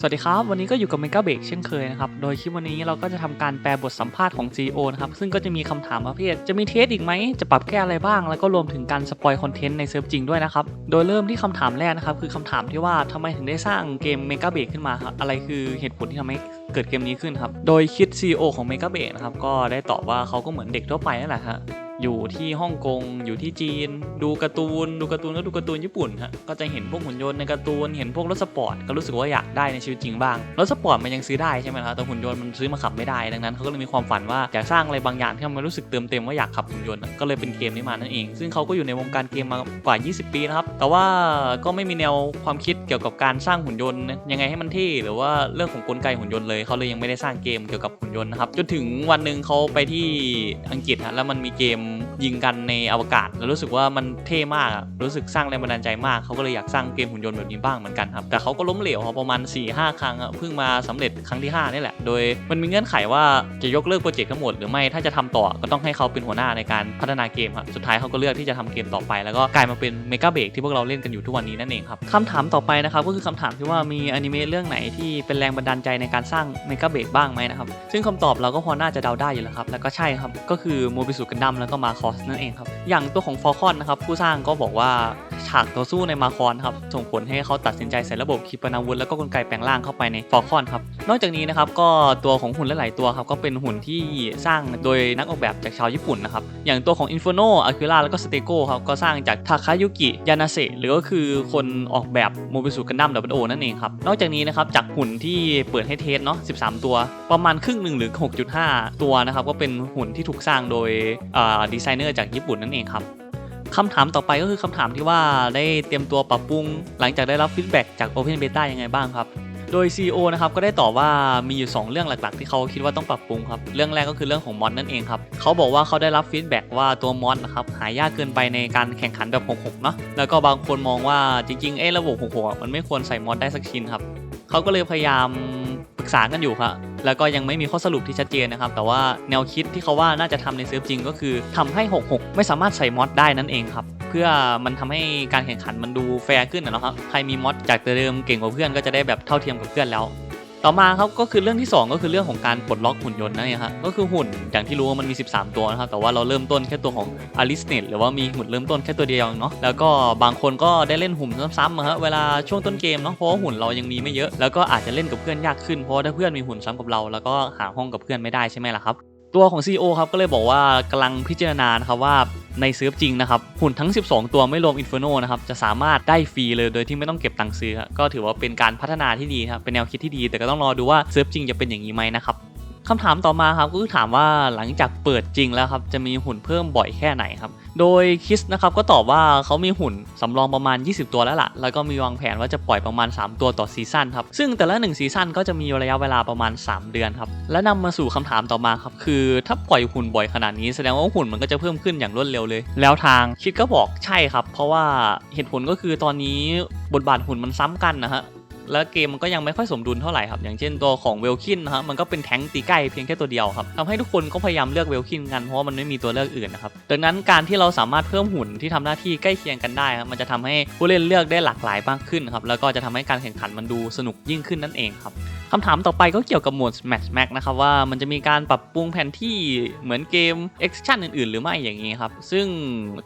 สวัสดีครับ วันนี้ก็อยู่กับ Mega b r e a k เช่นเคยนะครับ โดยคลิปวันนี้เราก็จะทำการแปลบทสัมภาษณ์ของ CEO นะครับ ซึ่งก็จะมีคำถามประเภท จะมีเทสอีกไหม จะปรับแก้อะไรบ้าง แล้วก็รวมถึงการสปอยคอนเทนต์ในเซิร์ฟจริงด้วยนะครับ โดยเริ่มที่คำถามแรกนะครับ คือคำถามที่ว่าทำไมถึงได้สร้างเกม Mega b r e a k ขึ้นมาครับ อะไรคือเหตุผลที่ทำให้เกิดเกมนี้ขึ้นครับ โดยคิด CEO ของ Mega b r e a k นะครับ ก็ได้ตอบว่าเขาก็เหมือนเด็กทั่วไปนั่นแหละฮะ อยู่ที่ฮ่องกงอยู่ที่จีน ดูการ์ตูน ดูการ์ตูนก็ดูการ์ตูนญี่ปุ่นฮะก็จะเห็นพวกหุ่นยนต์ในการ์ตูนเห็นพวกรถสปอร์ตก็รู้สึกว่าอยากได้ในชีวิตจริงบ้างรถสปอร์ตมันยังซื้อได้ใช่ไหมครับแต่หุ่นยนต์มันซื้อมาขับไม่ได้ดังนั้นเขาก็เลยมีความฝันว่าอยากสร้างอะไรบางอย่างที่มันรู้สึกเติมเต็มว่าอยากขับหุ่นยนต์ก็เลยเป็นเกมนี้มานั่นเอง ซึ่งเขาก็อยู่ในวงการเกมมากว่า 20 ปีนะครับแต่ว่าก็ไม่มีแนวความคิดเกี่ยวกับการสร้างหุ่นยนต์ยังไงให้มันเท่หรือว่าเรื่องของกลไกหุ่นยนต์เลยเขาเลยยังไม่ได้สร้างเกมเกี่ยวกับหุ่นยนต์นะครับจนถึงวันหนึ่งเขาไปที่อังกฤษฮะแล้วมันมีเกม ยิงกันในอวกาศ แล้วรู้สึกว่ามันเท่มากรู้สึกสร้างแรงบันดาลใจมากเขาก็เลยอยากสร้างเกมหุ่นยนต์แบบนี้บ้างเหมือนกันครับแต่เขาก็ล้มเหลวประมาณ 4-5 ครั้งเพิ่งมาสำเร็จครั้งที่5นี่แหละโดยมันมีเงื่อนไขว่าจะยกเลิกโปรเจกต์ทั้งหมดหรือไม่ถ้าจะทำต่อก็ต้องให้เขาเป็นหัวหน้าในการพัฒนาเกมครับสุดท้ายเขาก็เลือกที่จะทำเกมต่อไป แล้วก็กลายมาเป็นเมกาเบรกที่พวกเราเล่นกันอยู่ทุกวันนี้นั่นเองครับคำถามต่อไปนะครับก็คือคำถามที่ว่ามีอนิเมะเรื่องไหนที่เป็นแรงบันดาลใจในการสร้างเมกาเบรกบ้างไหมนะครับซึ่งคำตอบเราก็พอน่าจะเดาได้อยู่แล้วครับแล้วก็ใช่ครับก็คือโมบิสุกันดัมแล้วก็มาคอสนั่นเองครับ อย่างตัวของฟอลคอนนะครับ ผู้สร้างก็บอกว่า ฉากต่อสู้ในมาคอนครับส่งผลให้เขาตัดสินใจใส่ระบบขีปนาวุธแล้วก็กลไกแปลงร่างเข้าไปในฟอลคอนครับนอกจากนี้นะครับก็ตัวของหุ่นหลายๆตัวครับก็เป็นหุ่นที่สร้างโดยนักออกแบบจากชาวญี่ปุ่นนะครับอย่างตัวของ Inferno a q u i l a แล้วก็ Stego ครับก็สร้างจากทาคายุกิยานาเซหรือก็คือคนออกแบบโมบิสุกันดั้มดับเบิลโอนั่นเองครับนอกจากนี้นะครับจากหุ่นที่เปิดให้เทสเนาะ13 ตัว ประมาณครึ่งหนึ่งหรือ 6.5 ตัวนะครับก็เป็นหุ่นที่ถูกสร้างโดยดีไซเนอร์จากญี่ปุ่นนั่นเองครับ คำถามต่อไปก็คือคำถามที่ว่าได้เตรียมตัวปรับปรุง หลังจากได้รับฟีดแบ็กจาก Open Beta ยังไงบ้างครับโดย CEO นะครับก็ได้ตอบว่ามีอยู่ 2 เรื่องหลักๆ ที่เขาคิดว่าต้องปรับปรุงครับ เรื่องแรกก็คือเรื่องของมอดนั่นเองครับเขาบอกว่าเขาได้รับฟีดแบ็กว่าตัวมอดนะครับหายากเกินไปในการแข่งขันแบบ6-6เนาะแล้วก็บางคนมองว่าจริงๆเอ้ระบบ6-6มันไม่ควรใส่มอดได้สักชิ้นครับเขาก็เลยพยายามปรึกษากันอยู่ครับ แล้วก็ยังไม่มีข้อสรุปที่ชัดเจนนะครับ แต่ว่าแนวคิดที่เขาว่าน่าจะทำในเซิร์ฟจริงก็คือทำให้ 66 ไม่สามารถใส่มอดได้นั่นเองครับ เพื่อมันทำให้การแข่งขันมันดูแฟร์ขึ้นนะครับ ใครมีมอดจากเดิมเก่งกว่าเพื่อนก็จะได้แบบเท่าเทียมกับเพื่อนแล้ว ต่อมาครับก็คือเรื่องที่ 2 ก็คือเรื่องของการปลดล็อกหุ่นยนต์นั่นเองครับก็คือหุ่นอย่างที่รู้ว่ามันมี 13 ตัวนะครับแต่ว่าเราเริ่มต้นแค่ตัวของอลิสเนตหรือว่ามีหุ่นเริ่มต้นแค่ตัวเดียวเนาะแล้วก็บางคนก็ได้เล่นหุ่นซ้ำๆนะฮะเวลาช่วงต้นเกมเนาะเพราะว่าหุ่นเรายังมีไม่เยอะ แล้วก็อาจจะเล่นกับเพื่อนยากขึ้นเพราะถ้าเพื่อนมีหุ่นซ้ำกับเรา แล้วก็หาห้องกับเพื่อนไม่ได้ใช่ไหมล่ะครับ ตัวของ CEO ครับก็เลยบอกว่ากำลังพิจารณานะครับว่าในเซิร์ฟจริงนะครับ หุ่นทั้ง 12 ตัวไม่รวมอินฟิโนนะครับ จะสามารถได้ฟรีเลยโดยที่ไม่ต้องเก็บตังค์ซื้อ ก็ถือว่าเป็นการพัฒนาที่ดีครับเป็นแนวคิดที่ดี แต่ก็ต้องรอดูว่าเซิร์ฟจริงจะเป็นอย่างนี้ไหมนะครับ คำถามต่อมาครับก็คือถามว่าหลังจากเปิดจริงแล้วครับจะมีหุ่นเพิ่มบ่อยแค่ไหนครับ โดยคิสนะครับก็ตอบว่าเขามีหุ่นสำรองประมาณ 20 ตัวแล้วล่ะ แล้วก็มีวางแผนว่าจะปล่อยประมาณ 3 ตัวต่อซีซั่นครับ ซึ่งแต่ละ 1 ซีซั่นก็จะมีระยะเวลาประมาณ 3 เดือนครับ และนำมาสู่คำถามต่อมาครับ คือถ้าปล่อยหุ่นบ่อยขนาดนี้แสดงว่าหุ่นมันก็จะเพิ่มขึ้นอย่างรวดเร็วเลย แล้วทางคิดก็บอกใช่ครับ เพราะว่าเหตุผลก็คือตอนนี้บทบาทหุ่นมันซ้ำกันนะฮะ แล้วเกมมันก็ยังไม่ค่อยสมดุลเท่าไหร่ครับ อย่างเช่นตัวของเวลคินนะฮะมันก็เป็นแท้งตีใกล้เพียงแค่ตัวเดียวครับทำให้ทุกคนก็พยายามเลือกเวลคินกันเพราะว่ามันไม่มีตัวเลือกอื่นนะครับ ดังนั้นการที่เราสามารถเพิ่มหุ่นที่ทำหน้าที่ใกล้เคียงกันได้ครับมันจะทำให้ผู้เล่นเลือกได้หลากหลายมากขึ้นครับแล้วก็จะทำให้การแข่งขันมันดูสนุกยิ่งขึ้นนั่นเองครับคำถามต่อไปก็เกี่ยวกับโหมด Match Max นะครับว่ามันจะมีการปรับปรุงแผนที่เหมือนเกม Action อื่นๆ หรือไม่อย่างนี้ครับ ซึ่ง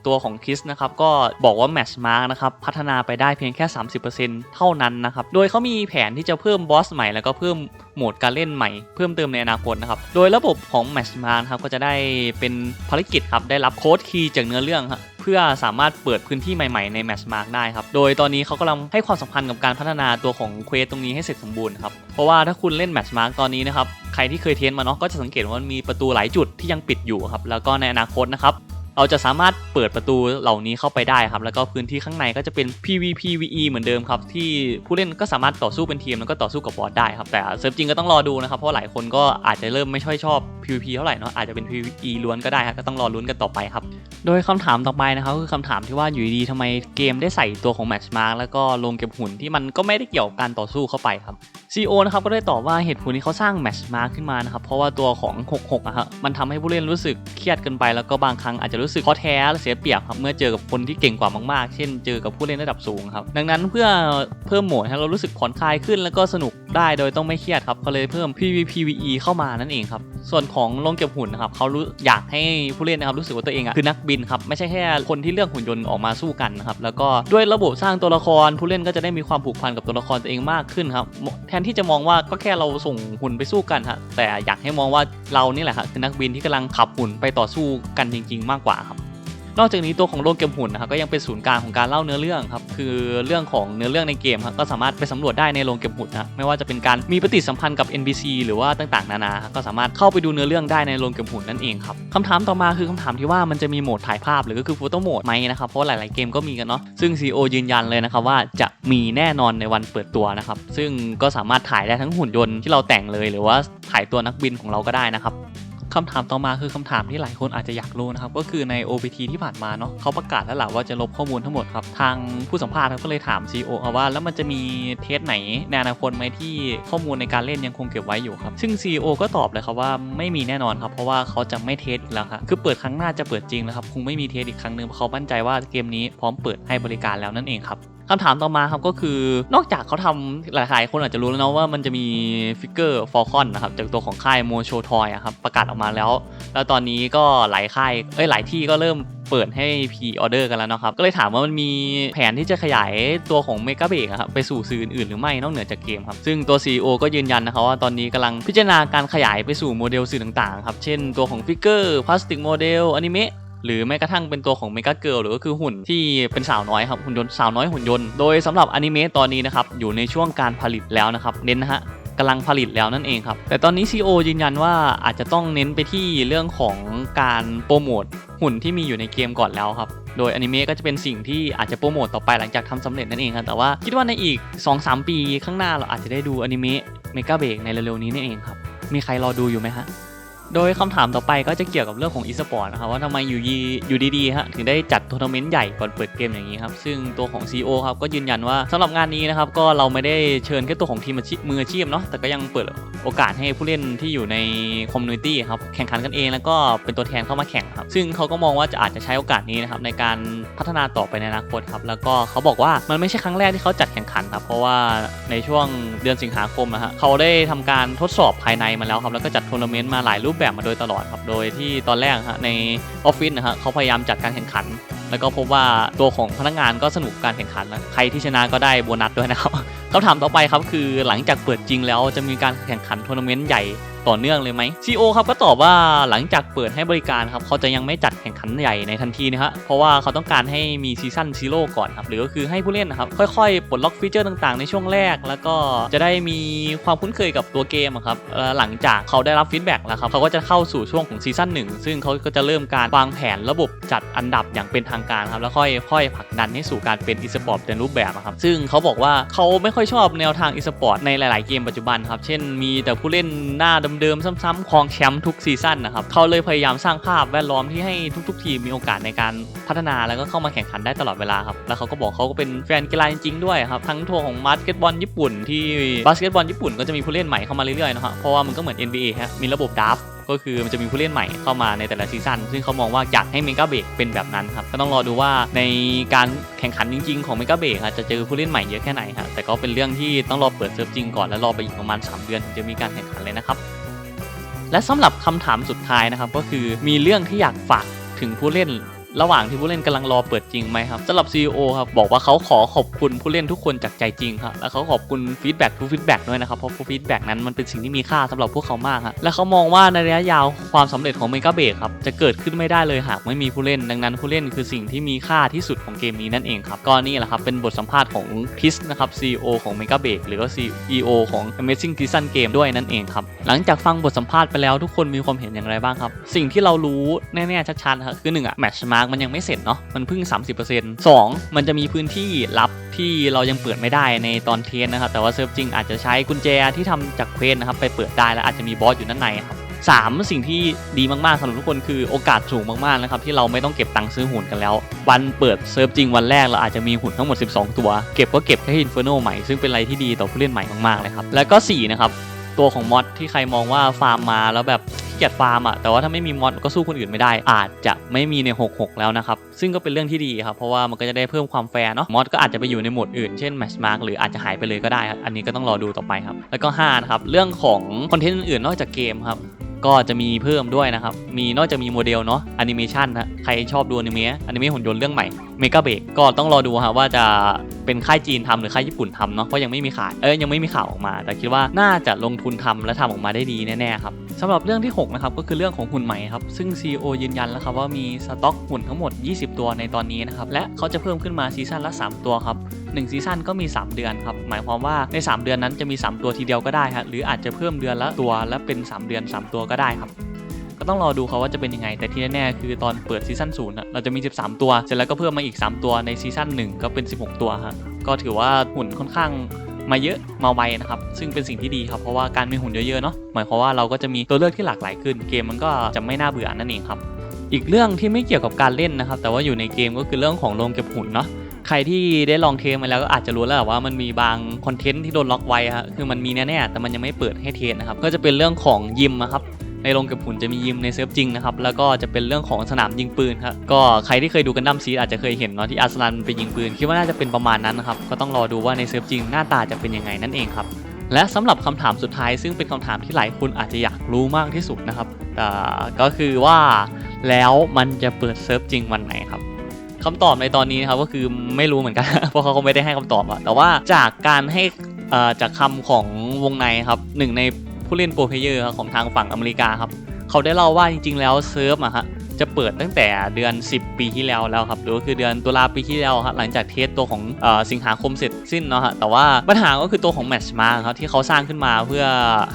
ตัวของคิสนะครับก็บอกว่า Match Mark นะครับพัฒนาไปได้เพียงแค่ 30%เท่านั้นนะครับ โดยเขามีแผนที่จะเพิ่มบอสใหม่แล้วก็เพิ่ม หมดการเล่นใหม่เพิ่มเติมในอนาคตนะครับ โดยระบบของ Match Mark ครับก็จะได้เป็นภารกิจครับได้รับโค้ดคีย์จากเนื้อเรื่องครับเพื่อสามารถเปิดพื้นที่ใหม่ๆใน Match Mark ได้ครับ โดยตอนนี้เขากำลังให้ความสำคัญกับการพัฒนาตัวของเควสตรงนี้ให้เสร็จสมบูรณ์ครับ เพราะว่าถ้าคุณเล่น Match Mark ตอนนี้นะครับ ใครที่เคยเทสมาเนาะก็จะสังเกตว่ามันมีประตูหลายจุดที่ยังปิดอยู่ครับ แล้วก็ในอนาคตนะครับ เราจะสามารถเปิดประตูเหล่านี้เข้าไปได้ครับ แล้วก็พื้นที่ข้างในก็จะเป็น PVPVE เหมือนเดิมครับ ที่ผู้เล่นก็สามารถต่อสู้เป็นทีมแล้วก็ต่อสู้กับบอสได้ครับ แต่เซิร์ฟจริงก็ต้องรอดูนะครับ เพราะหลายคนก็อาจจะเริ่มไม่ค่อยชอบ PVP เท่าไหร่เนาะอาจจะเป็น PVE ล้วนก็ได้ครับก็ต้องรอลุ้นกันต่อไปครับ โดยคำถามต่อไปนะครับคือคำถามที่ว่าอยู่ดีๆทำไมเกมได้ใส่ตัวของ Match Mark แล้วก็ลงเก็บหุ่นที่มันก็ไม่ได้เกี่ยวกับการต่อสู้เข้าไปครับ CEO นะครับก็ได้ตอบว่าเหตุผลที่เขาสร้างแมชมาขึ้นมานะครับเพราะว่าตัวของ 66อะฮะมันทำให้ผู้เล่นรู้สึกเครียดเกินไปแล้วก็บางครั้งอาจจะรู้สึกท้อแท้และเสียเปรียบครับเมื่อเจอกับคนที่เก่งกว่ามากๆ เช่นเจอกับผู้เล่นระดับสูงครับดังนั้นเพื่อเพิ่มโหมดให้เรารู้สึกผ่อนคลายขึ้นแล้วก็สนุกได้โดยต้องไม่เครียดครับเขาเลยเพิ่ม PVPVE เข้ามานั่นเองครับส่วนของโรงเก็บหุ่นนะครับเขารู้อยากให้ผู้เล่นนะครับรู้สึกว่าตัวเองอะคือนักบินครับไม่ใช่แค่คนที่เลือกหุ่นยนต์ออกมาสู้กันนะครับแล้วก็ด้วยระบบสร้างตัวละครผู้เล่นก็จะได้มีความผูกพันกับตัวละครตัวเองมากขึ้นครับแทนที่จะมองว่าก็แค่เราส่งหุ่นไปสู้กันฮะแต่อยากให้มองว่าเรานี่แหละครคือนักบินที่กำลังขับหุ่นไปต่อสู้กันจริง ๆ มากกว่าครับ นอกจากนี้ตัวของโรงเกมหุ่นนะครับก็ยังเป็นศูนย์กลางของการเล่าเนื้อเรื่องครับคือเรื่องของเนื้อเรื่องในเกมครับก็สามารถไปสำรวจได้ในโรงเกมหุ่นนะไม่ว่าจะเป็นการมีปฏิสัมพันธ์กับ NPC หรือว่าต่างๆ นานาครับก็สามารถเข้าไปดูเนื้อเรื่องได้ในโรงเกมหุ่นนั่นเองครับคำถามต่อมาคือคำถามที่ว่ามันจะมีโหมดถ่ายภาพหรือก็คือโฟโต้โหมดไหมนะครับเพราะหลายๆเกมก็มีกันเนาะซึ่ง CEO ยืนยันเลยนะครับว่าจะมีแน่นอนในวันเปิดตัวนะครับซึ่งก็สามารถถ่ายได้ทั้งหุ่นยนต์ที่เราแต่งเลย หรือว่าถ่ายตัวนักบินของเราก็ได้นะครับ คำถามต่อมาคือคำถามที่หลายคนอาจจะอยากรู้นะครับก็คือใน OPT ที่ผ่านมาเนาะเขาประกาศแล้วแหละว่าจะลบข้อมูลทั้งหมดครับทางผู้สัมภาษณ์ก็เลยถาม CEO ครับว่าแล้วมันจะมีเทสไหนในอนาคตไหมที่ข้อมูลในการเล่นยังคงเก็บไว้อยู่ครับซึ่ง CEO ก็ตอบเลยครับว่าไม่มีแน่นอนครับเพราะว่าเขาจะไม่เทสอีกแล้วครับคือเปิดครั้งหน้าจะเปิดจริงแล้วครับคงไม่มีเทสอีกครั้งหนึ่งเพราะเขามั่นใจว่าเกมนี้พร้อมเปิดให้บริการแล้วนั่นเองครับ คำถามต่อมาครับก็คือนอกจากเขาทำหลายๆ คนอาจจะรู้แล้วนะว่ามันจะมีฟิกเกอร์ฟอลคอนนะครับจากตัวของค่ายโมโชทอยครับประกาศออกมาแล้ว แล้วตอนนี้ก็หลายค่ายเอ้ยหลายที่ก็เริ่มเปิดให้พีออเดอร์กันแล้วนะครับ ก็เลยถามว่ามันมีแผนที่จะขยายตัวของเมกาเบกครับไปสู่สื่ออื่นหรือไม่นอกเหนือจากเกมครับ ซึ่งตัว CEO ก็ยืนยันนะครับว่าตอนนี้กำลังพิจารณาการขยายไปสู่โมเดลสื่อต่างๆครับ เช่นตัวของฟิกเกอร์พลาสติกโมเดลอนิเมะ หรือแม้กระทั่งเป็นตัวของเมกาเกิลหรือก็คือหุ่นที่เป็นสาวน้อยครับหุ่นยนต์สาวน้อยหุ่นยนต์โดยสำหรับอนิเมะตอนนี้นะครับอยู่ในช่วงการผลิตแล้วนะครับเน้นนะฮะกำลังผลิตแล้วนั่นเองครับ แต่ตอนนี้ CEO ยืนยันว่าอาจจะต้องเน้นไปที่เรื่องของการโปรโมทหุ่นที่มีอยู่ในเกมก่อนแล้วครับ โดยอนิเมะก็จะเป็นสิ่งที่อาจจะโปรโมทต่อไปหลังจากทำสำเร็จนั่นเองครับ แต่ว่าคิดว่าในอีก 2-3 ปีข้างหน้าเราอาจจะได้ดูอนิเมะเมกาเบกในเร็วๆนี้นั่นเองครับ มีใครรอดูอยู่ไหมฮะ โดยคำถามต่อไปก็จะเกี่ยวกับเรื่องของ e-sport นะครับว่าทำไมอยู่ดีอยู่ดีๆฮะถึงได้จัดทัวร์นาเมนต์ใหญ่ก่อนเปิดเกมอย่างนี้ครับ ซึ่งตัวของ CEO ครับก็ยืนยันว่าสำหรับงานนี้นะครับก็เราไม่ได้เชิญแค่ตัวของทีมมืออาชีพเนาะแต่ก็ยังเปิดโอกาสให้ผู้เล่นที่อยู่ในคอมมูนิตี้ครับแข่งขันกันเองแล้วก็เป็นตัวแทนเข้ามาแข่งครับ ซึ่งเขาก็มองว่าจะอาจจะใช้โอกาสนี้นะครับในการพัฒนาต่อไปในอนาคตครับแล้วก็เขาบอกว่ามันไม่ใช่ครั้งแรกที่เขาจัดแข่งขันครับเพราะว่าในช่วงเดือนสิงหาคมนะฮะเขาได้ทำการทดสอบภายในมาแล้วครับแล้วก็จัดทัวร์นาเมนต์มาหลายรูปแบบมาโดยตลอดครับโดยที่ตอนแรกฮะในออฟฟิศนะฮะเขาพยายามจัดการแข่งขัน แล้วก็พบว่าตัวของพนักงานก็สนุกกับการแข่งขันนะใครที่ชนะก็ได้โบนัสด้วยนะครับคำถามต่อไปครับคือหลังจากเปิดจริงแล้วจะมีการแข่งขันทัวร์นาเมนต์ใหญ่ ต่อเนื่องเลยไหม CEO ครับก็ตอบว่าหลังจากเปิดให้บริการครับเขาจะยังไม่จัดแข่งขันใหญ่ในทันทีนะฮะเพราะว่าเขาต้องการให้มีซีซั่นซีโร่ก่อนครับหรือก็คือให้ผู้เล่นนะครับค่อยๆปลดล็อกฟีเจอร์ต่างๆ ในช่วงแรก แล้วก็จะได้มีความคุ้นเคยกับตัวเกมครับหลังจากเขาได้รับฟีดแบ็กแล้วครับเขาก็จะเข้าสู่ช่วงของซีซั่นหนึ่งซึ่งเขาก็จะเริ่มการวางแผนระบบจัดอันดับอย่างเป็นทางการครับแล้วค่อยค่อยผลักดันให้สู่การเป็นอีสปอร์ตในรูปแบบอะครับซึ่งเขาบอกว่าเขาไม่ค่อยชอบแนวทางอีสปอร์ตในหลาย ๆ เกมปัจจุบันครับเช่นมีแต่ผู้เล่นหน้าเดิมๆ ซ้ำๆครองแชมป์ทุกซีซั่นนะครับเขาเลยพยายามสร้างภาพแวดล้อมที่ให้ทุกๆ ทีมมีโอกาสในการพัฒนาแล้วก็เข้ามาแข่งขันได้ตลอดเวลาครับแล้วเขาก็บอกเขาก็เป็นแฟนกีฬาจริงๆด้วยครับทั้งทัวร์ของบาสเกตบอลญี่ปุ่นที่บาสเกตบอลญี่ปุ่นก็จะมีผู้เล่นใหม่เข้ามาเรื่อยๆนะครับเพราะว่ามันก็เหมือน NBA ฮะมีระบบดราฟก็คือมันจะมีผู้เล่นใหม่เข้ามาในแต่ละซีซั่นซึ่งเขามองว่าอยากให้เมกาเบกเป็นแบบนั้นครับก็ต้องรอดูว่าในการแข่งขันจริง ๆ ของเมกาเบกจะเจอผู้เล่นใหม่เยอะแค่ไหนครับแต่ก็เป็นเรื่องที่ต้องรอเปิดเซิร์ฟจริงก่อนแล้วรอไปอีกประมาณ 3 เดือนถึงจะมีการแข่งขันเลยนะครับ และสำหรับคำถามสุดท้ายนะครับก็คือมีเรื่องที่อยากฝากถึงผู้เล่น ระหว่างที่ผู้เล่นกำลังรอเปิดจริงไหมครับสำหรับ CEO ครับบอกว่าเขาขอขอบคุณผู้เล่นทุกคนจากใจจริงครับและเขาขอบคุณฟีดแบ็กทุกฟีดแบ็กด้วยนะครับเพราะฟีดแบ็กนั้นมันเป็นสิ่งที่มีค่าสำหรับพวกเขามากครับและเขามองว่าในระยะยาวความสำเร็จของเมกาเบกครับจะเกิดขึ้นไม่ได้เลยหากไม่มีผู้เล่น ดังนั้นผู้เล่นคือสิ่งที่มีค่าที่สุดของเกมนี้นั่นเองครับก็นี่แหละครับเป็นบทสัมภาษณ์ของพิสนะครับ CEO ของ Mega b a k หรือว่า CEO ของ Amazing Season Game ด้วยนั่นเองครับ หลังจากฟังบทสัมภาษณ์ไปแล้วทุกคนมีความเห็นอย่างไรบ้างครับ สิ่งที่เรารู้แน่ๆชัดๆครับคือ1อะแมชมาร์กมันยังไม่เสร็จเนาะมันเพิ่ง 30% 2 มันจะมีพื้นที่ลับที่เรายังเปิดไม่ได้ในตอนเทสนะครับแต่ว่าเซิร์ฟจริงอาจจะใช้กุญแจที่ทำจากเควสนะครับไปเปิดได้แล้วอาจจะมีบอสอยู่ด้านในครับ3สิ่งที่ดีมากๆสำหรับทุกคนคือโอกาสสูงมากๆนะครับที่เราไม่ต้องเก็บตังค์ซื้อหุ่นกันแล้ว วันเปิดเซิร์ฟจริงวันแรกเราอาจจะมีหุ่นทั้งหมด 12 ตัว เก็บก็เก็บแค่อินฟิโนใหม่ซึ่งเป็นอะไรที่ดีต่อผู้เล่นใหม่มากๆเลยครับแล้วก็4นะครับตัวของมอดที่ใครมองว่าฟาร์มมาแล้วแบบ เกียจฟาร์มอะแต่ว่าถ้าไม่มีมอดก็สู้คนอื่นไม่ได้ อาจจะไม่มีใน 66 แล้วนะครับ ซึ่งก็เป็นเรื่องที่ดีครับ เพราะว่ามันก็จะได้เพิ่มความแฟร์เนาะ มอดก็อาจจะไปอยู่ในหมดอื่น เช่นแมชมาร์กหรืออาจจะหายไปเลยก็ได้ครับ อันนี้ก็ต้องรอดูต่อไปครับ แล้วก็5นะครับ เรื่องของคอนเทนต์อื่นนอกจากเกมครับก็จะมีเพิ่มด้วยนะครับ มีนอกจากมีโมเดลเนาะแอนิเมชันนะ ใครชอบดูอนิเมะอนิเมะหุ่นยนต์เรื่องใหม่ เมกาเบกก็ต้องรอดูฮะว่าจะเป็นค่ายจีนทำหรือค่ายญี่ปุ่นทำเนาะ เพราะยังไม่มีขาย เอ้ยยังไม่มีข่าวออกมา แต่คิดว่าน่าจะลงทุนทำและทำออกมาได้ดีแน่ๆครับ สำหรับเรื่องที่ 6 นะครับ ก็คือเรื่องของหุ่นใหม่ครับ ซึ่ง CEO ยืนยันแล้วครับว่ามีสต็อกหุ่นทั้งหมด 20 ตัวในตอนนี้นะครับ และเขาจะเพิ่มขึ้นมาซีซั่นละ 3 ตัวครับ1ซีซั่นก็มี 3 เดือนครับ หมายความว่าใน 3 เดือนนั้นจะมี 3 ตัวทีเดียวก็ได้ฮะหรืออาจจะเพิ่มเดือนละตัวและเป็น 3 เดือน 3 ตัวก็ได้ครับก็ต้องรอดูเขาว่าจะเป็นยังไง แต่ที่แน่ๆคือตอนเปิดซีซั่นศูนย์เราจะมี 13 ตัว เสร็จแล้วก็เพิ่มมาอีก 3 ตัวในซีซั่น1ก็เป็น 16 ตัวฮะก็ถือว่าหุ่นค่อนข้าง มาเยอะมาไวนะครับ ซึ่งเป็นสิ่งที่ดีครับเพราะว่าการมีหุ่นเยอะๆเนาะหมายความว่าเราก็จะมีตัวเลือกที่หลากหลายขึ้นเกมมันก็จะไม่น่าเบื่อนั่นเองครับอีกเรื่องที่ไม่เกี่ยวกับการเล่นนะครับ แต่ว่าอยู่ในเกมก็คือเรื่องของโรงเก็บหุ่นเนาะใครที่ได้ลองเทสมาแล้วก็อาจจะรู้แล้วว่ามันมีบางคอนเทนต์ที่โดนล็อกไว้ฮะคือมันมีแน่ๆแต่มันยังไม่เปิดให้เทสนะครับก็จะเป็นเรื่องของยิมนะครับ ในโรงเก็บหุ่นจะมียิมในเซิร์ฟจริงนะครับแล้วก็จะเป็นเรื่องของสนามยิงปืนครับก็ใครที่เคยดูกันดั้มซีอาจจะเคยเห็นเนาะที่อาร์สลันไปยิงปืนคิดว่าน่าจะเป็นประมาณนั้นนะครับก็ต้องรอดูว่าในเซิร์ฟจริงหน้าตาจะเป็นยังไงนั่นเองครับและสำหรับคำถามสุดท้ายซึ่งเป็นคำถามที่หลายคนอาจจะอยากรู้มากที่สุดนะครับแต่ก็คือว่าแล้วมันจะเปิดเซิร์ฟจริงวันไหนครับคำตอบในตอนนี้นะครับก็คือไม่รู้เหมือนกัน เพราะเขาคงไม่ได้ให้คำตอบอะแต่ว่าจากการให้อ่อจากคำของวงในครับหนึ่งใน ผู้เล่นโปรเพเยอร์ครับของทางฝั่งอเมริกาครับ เขาได้เล่าว่าจริงๆแล้วเซิร์ฟอะฮะจะเปิดตั้งแต่เดือน 10 ปีที่แล้วแล้วครับหรือก็คือเดือนตุลาปีที่แล้วครับหลังจากเทสตัวของอสิงหาคมเสร็จสิ้นเนาะฮะแต่ว่าปัญหาก็คือตัวของแมชมาครับที่เขาสร้างขึ้นมาเพื่อ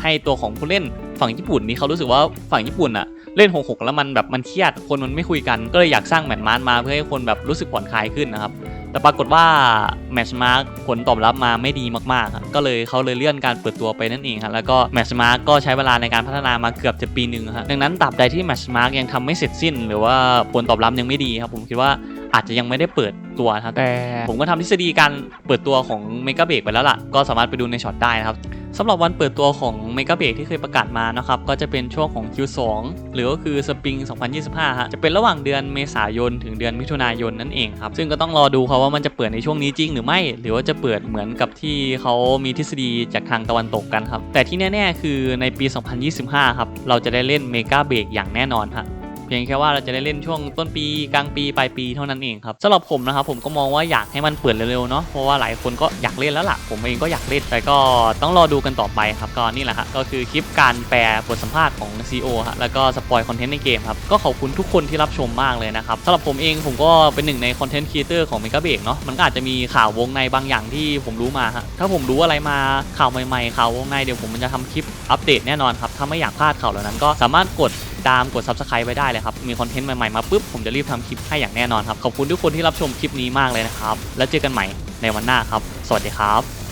ให้ตัวของผู้เล่นฝั่งญี่ปุ่นนี่เขารู้สึกว่าฝั่งญี่ปุ่นอะ เล่น 6 6 แล้วมันแบบมันเครียดคนมันไม่คุยกัน ก็เลยอยากสร้างแมตช์มาร์มาเพื่อให้คนแบบรู้สึกผ่อนคลายขึ้นนะครับแต่ปรากฏว่าแมตช์มาร์ผลตอบรับมาไม่ดีมากๆครับก็เลยเขาเลยเลื่อนการเปิดตัวไปนั่นเองครับแล้วก็แมตช์มาร์ก็ใช้เวลาในการพัฒนามาเกือบจะปีหนึ่งครับดังนั้นตราบใดที่แมตช์มาร์ยังทำไม่เสร็จสิ้น หรือว่าผลตอบรับยังไม่ดีครับผมคิดว่าอาจจะยังไม่ได้เปิดตัวครับแต่ผมก็ทำทฤษฎีการเปิดตัวของเมกาเบกไปแล้วล่ะ ก็สามารถไปดูในช็อตได้นะครับ สำหรับวันเปิดตัวของ m e g a b a k ที่เคยประกาศมานะครับ ก็จะเป็นช่วงของ Q2 หรือก็คือสปริง 2025 ฮะ จะเป็นระหว่างเดือนเมษายน ถึงเดือนมิถุนายนนั่นเองครับ ซึ่งก็ต้องรอดูเขาว่ามันจะเปิดในช่วงนี้จริงหรือไม่ หรือว่าจะเปิดเหมือนกับที่เขามีทฤษฎีจากทางตะวันตกกันครับ แต่ที่แน่ ๆ คือในปี 2025 ครับ เราจะได้เล่น m e g a b a k อย่างแน่นอนฮะ เพียงแค่ว่าเราจะได้เล่นช่วงต้นปีกลางปีปลายปีเท่านั้นเองครับสำหรับผมนะครับผมก็มองว่าอยากให้มันเปิดเร็วๆเนาะเพราะว่าหลายคนก็อยากเล่นแล้วล่ะผมเองก็อยากเล่นแต่ก็ต้องรอดูกันต่อไปครับก็นี่แหละฮะก็คือคลิปการแปลบทสัมภาษณ์ของ CEO ฮะแล้วก็สปอยคอนเทนต์ในเกมครับก็ขอบคุณทุกคนที่รับชมมากเลยนะครับสำหรับผมเองผมก็เป็นหนึ่งในคอนเทนต์ครีเอเตอร์ของ m e g a b a k เนาะมันก็อาจจะมีข่าววงในบางอย่างที่ผมรู้มาฮะถ้าผมรู้อะไรมาข่าวใหม่ๆข่าววงในเดี๋ยวผมมันจะทำคลิปอัปเดตแน่นอนครับถ้าไม่อยากพลาดข่าวเหล่านั้นก็สามารถกด ตามกด subscribe ไว้ได้เลยครับ มีคอนเทนต์ใหม่ๆมาปุ๊บผมจะรีบทำคลิปให้อย่างแน่นอนครับ ขอบคุณทุกคนที่รับชมคลิปนี้มากเลยนะครับ แล้วเจอกันใหม่ในวันหน้าครับ สวัสดีครับ